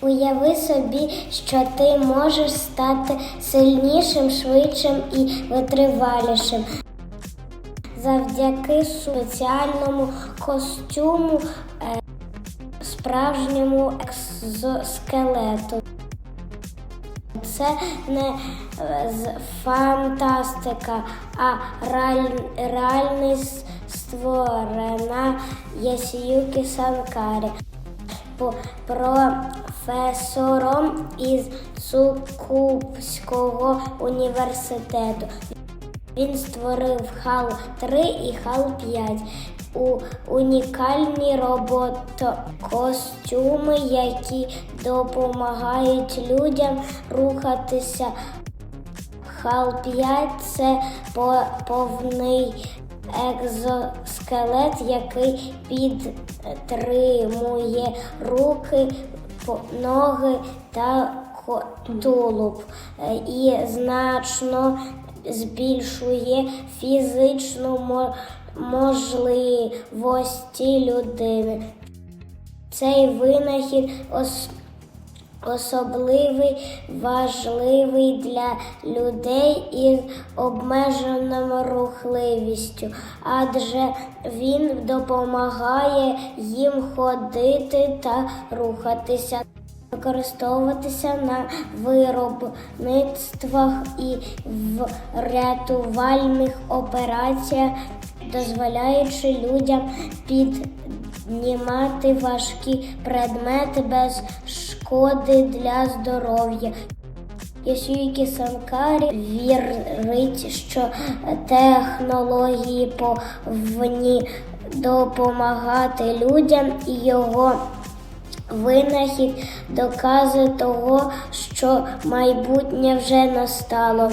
Уяви собі, що ти можеш стати сильнішим, швидшим і витривалішим. Завдяки спеціальному костюму, е, справжньому екзоскелету. Це не е, фантастика, а реаль- реальність створена Ясіюкі Санкарі професором із Цукубського університету. Він створив хал 3 і хал 5 у унікальні роботокостюми, які допомагають людям рухатися. Хал 5 це по- повний екзоскелет, який підтримує руки, ноги та тулуб е, і значно збільшує фізичну мо- можливості людини. Цей винахід особливий, важливий для людей із обмеженою рухливістю, адже він допомагає їм ходити та рухатися. Використовуватися на виробництвах і в рятувальних операціях, дозволяючи людям піднімати важкі предмети без шкоди для здоров'я. Ясюїкі Санкарі вірить, що технології повинні допомагати людям і його винахід доказує того, що майбутнє вже настало.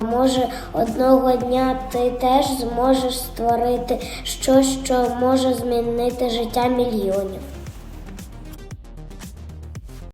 Може, одного дня ти теж зможеш створити щось, що може змінити життя мільйонів.